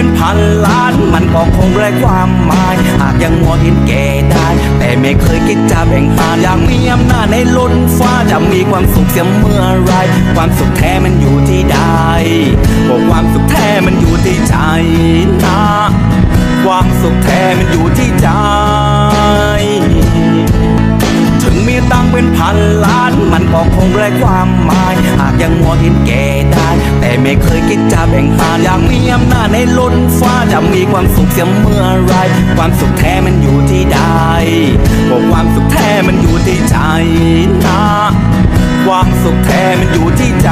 เป็นพันล้าน มันก็คงไร้ความหมาย หากยังมัวเห็นแก่ได้ แต่ไม่เคยคิดจะแบ่งปันอยากมีอำนาจในล้นฟ้าจะมีความสุขเสียเมื่อไร ความสุขแท้มันอยู่ที่ใดบอกความสุขแท้มันอยู่ที่ใจนะ ความสุขแท้มันอยู่ที่ใจถึงมีตังเป็นพันล้าน มันก็คงไร้ความหมาย หากยังมัวเห็นแก่ได้ ไม่เคยคิดจะแบ่งปันอยากมีอำนาจในล้นฟ้าจะมีความสุขเสียเมื่อไร ความสุขแท้มันอยู่ที่ใดบอกความสุขแท้มันอยู่ที่ใจนะ ความสุขแท้มันอยู่ที่ใจ